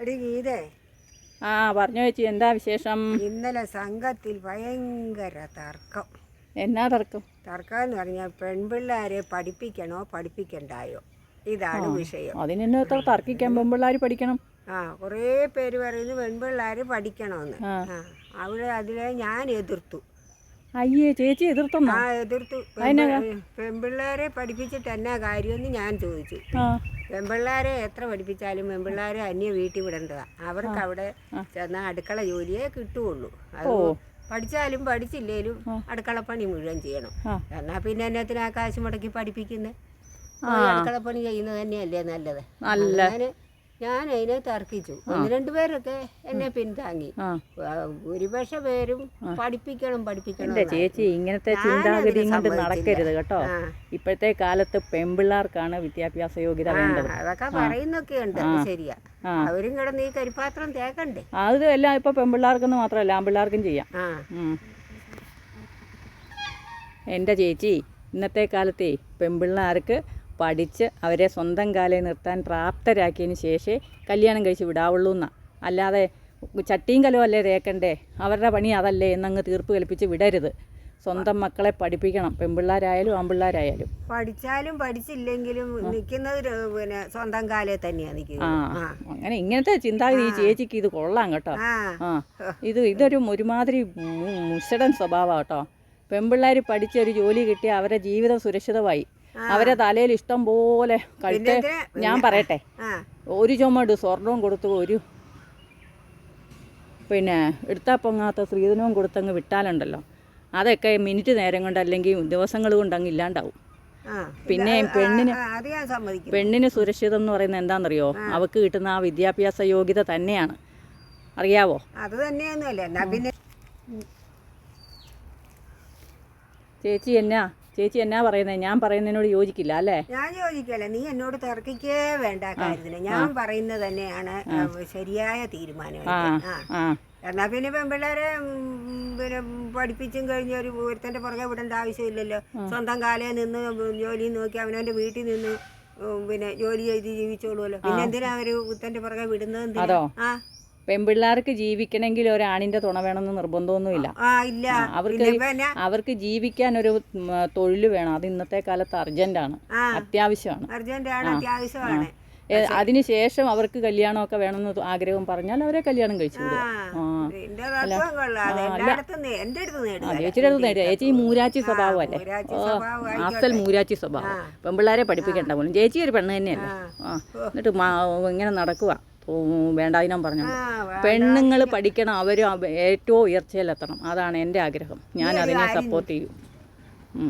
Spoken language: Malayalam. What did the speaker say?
എടി ഗീതേ. ആ പറഞ്ഞു ചേച്ചി എന്താ വിശേഷം? ഇന്നലെ സംഘത്തിൽ ഭയങ്കര തർക്കം. എന്നാ തർക്കം? തർക്കം എന്ന് പറഞ്ഞാൽ പെൺപിള്ളേരെ പഠിപ്പിക്കണോ പഠിപ്പിക്കണ്ടായോ? ഇതാണ് വിഷയം. അതിനെന്നെ തർക്കിക്കാൻ പെൺപിള്ളേർ പഠിക്കണം. ആ കുറേ പേര് പറയുന്നു പെൺപിള്ളേർ പഠിക്കണമെന്ന് അവിടെ അതിലെ ഞാൻ എതിർത്തു. അയ്യേ ചേച്ചി എതിർത്തെന്നോ? ആ എതിർത്തു. പെൺപി- പെൺപിള്ളേരെ പഠിപ്പിച്ചിട്ട് എന്നാ കാര്യമെന്ന് ഞാൻ ചോദിച്ചു. ആ. പെൺപിള്ളേരെ എത്ര പഠിപ്പിച്ചാലും പെൺപിള്ളേരെ അന്യ വീട്ടിൽ വിടേണ്ടതാ അവർക്ക് അവിടെ ചെന്നാൽ അടുക്കള ജോലിയേ കിട്ടുകയുള്ളൂ അത് പഠിച്ചാലും പഠിച്ചില്ലേലും അടുക്കള പണി മുഴുവൻ ചെയ്യണം. ആ. എന്നാ പിന്നെ എന്നത്തിനാ കാശ് മുടക്കി അടുക്കള പണി ചെയ്യുന്നത് തന്നെയല്ലേ നല്ലത്. നല്ല. അങ്ങനെ ഞാൻ അതിനെ തർക്കിച്ചു. ഒന്ന് രണ്ട് പേരൊക്കെ എന്നെ പിന്താങ്ങി ഒരുപക്ഷെ ഭൂരിപക്ഷ പേരും പഠിപ്പിക്കണം പഠിപ്പിക്കണം ചേച്ചി ഇങ്ങനത്തെ ചിന്താഗതി കൊണ്ട് നടക്കരുത് കേട്ടോ. ഇപ്പോഴത്തെ കാലത്ത് പെൺപിള്ളേർക്കാണ് വിദ്യാഭ്യാസ യോഗ്യത വേണ്ടത്. അതൊക്കെ പറയുന്നൊക്കെ ഉണ്ട്. ശരിയാ. അവരും കിടന്ന് ഈ കരിപ്പാത്രം തേക്കണ്ടേ? അത് എല്ലാം ഇപ്പൊ പെൺപിള്ളേർക്കെന്ന് മാത്രമല്ല ആൺപിള്ളേർക്കും ചെയ്യാം. എന്റെ എന്റെ ചേച്ചി ഇന്നത്തെ കാലത്തെ പെമ്പിള്ളാർക്ക് പഠിച്ച് അവരെ സ്വന്തം കാലയിൽ നിർത്താൻ പ്രാപ്തരാക്കിയതിന് ശേഷമേ കല്യാണം കഴിച്ച് വിടാവുള്ളൂ എന്നാ. അല്ലാതെ ചട്ടിയും കലവും അല്ലേ തേക്കണ്ടേ? അവരുടെ പണി അതല്ലേ എന്നങ്ങ് തീർപ്പ് കൽപ്പിച്ച് വിടരുത്. സ്വന്തം മക്കളെ പഠിപ്പിക്കണം. പെൺപിള്ളേരായാലും ആൺപിള്ളേരായാലും. പഠിച്ചാലും പഠിച്ചില്ലെങ്കിലും നിൽക്കുന്നത് പിന്നെ സ്വന്തം കാലേ തന്നെയാണ് ആ നിൽക്കുന്നത്. ആ അങ്ങനെ ഇങ്ങനത്തെ ചിന്താഗതി ഈ ചേച്ചിക്ക് ഇത് കൊള്ളാം കേട്ടോ. ആ. ആ ഇത് ഇതൊരു ഒരുമാതിരി മുസടൻ സ്വഭാവം കേട്ടോ. പെൺപിള്ളേർ പഠിച്ച ഒരു ജോലി കിട്ടി അവരെ ജീവിതം സുരക്ഷിതമായി. അവരെ തലയിൽ ഇഷ്ടം പോലെ കഴുത്ത് ഞാൻ പറയട്ടെ. ഒരു ചുമട് സ്വർണവും കൊടുത്തു ഒരു പിന്നെ എടുത്താൽ പൊങ്ങാത്ത സ്ത്രീധനവും കൊടുത്തങ്ങ് വിട്ടാലുണ്ടല്ലോ. അതൊക്കെ മിനിറ്റ് നേരം കൊണ്ട് അല്ലെങ്കിൽ ദിവസങ്ങൾ കൊണ്ട് അങ്ങ് ഇല്ലാണ്ടാവും. പിന്നെ പെണ്ണിന് പെണ്ണിന് സുരക്ഷിതം എന്ന് പറയുന്നത് എന്താണെന്നറിയോ? അവക്ക് കിട്ടുന്ന ആ വിദ്യാഭ്യാസ യോഗ്യത തന്നെയാണ്. അറിയാവോ? അത് തന്നെയൊന്നുമല്ല പിന്നെ ചേച്ചി എന്നാ? ചേച്ചി എന്നാ പറയുന്നത് ഞാൻ പറയുന്നതിനോട് യോജിക്കില്ല അല്ലേ? ഞാൻ യോജിക്കല്ല. നീ എന്നോട് തർക്കിക്കേ വേണ്ട കാര്യത്തിന്. ഞാൻ പറയുന്നത് തന്നെയാണ് ശരിയായ തീരുമാനം എന്നാ പിന്നെ പെൺപിള്ളേരെ പിന്നെ പഠിപ്പിച്ചും കഴിഞ്ഞ ഒരു ഒരുത്തന്റെ പുറകെ വിടേണ്ട ആവശ്യമില്ലല്ലോ. സ്വന്തം കാലേ നിന്ന് ജോലി നോക്കി അവനവന്റെ വീട്ടിൽ നിന്ന് പിന്നെ ജോലി ചെയ്ത് ജീവിച്ചോളൂല്ലോ പിന്നെ എന്തിനാ അവർ ഉത്തന്റെ പുറകെ വിടുന്നത് എന്തിനാ? ആ. പെൺപിള്ളേർക്ക് ജീവിക്കണമെങ്കിൽ ഒരാണിന്റെ തുണ വേണമെന്ന് നിർബന്ധമൊന്നുമില്ല. അവർക്ക് അവർക്ക് ജീവിക്കാൻ ഒരു തൊഴിൽ വേണം. അത് ഇന്നത്തെ കാലത്ത് അർജന്റാണ്. അത്യാവശ്യമാണ്. അത്യാവശ്യമാണ്. അതിനുശേഷം അവർക്ക് കല്യാണമൊക്കെ വേണമെന്ന് ആഗ്രഹം പറഞ്ഞാൽ അവരെ കല്യാണം കഴിച്ചു ചേച്ചിയുടെ അടുത്ത് നേടുക ചേച്ചി ഈ മൂരാച്ചി സ്വഭാവമല്ലേ അസൽ മൂരാച്ചി സ്വഭാവം പെൺപിള്ളേരെ പഠിപ്പിക്കേണ്ട പോലും. ചേച്ചി ഒരു പെണ്ണ് തന്നെയല്ലേ? എന്നിട്ട് ഇങ്ങനെ നടക്കുക വേണ്ടാതിനം പറഞ്ഞു ആ വേ- പെണ്ണുങ്ങൾ പഠിക്കണം അവർ ഏറ്റവും ഉയർച്ചയിലെത്തണം. അതാണ് എന്റെ ആഗ്രഹം. ഞാൻ അതിനെ സപ്പോർട്ട് ചെയ്യും.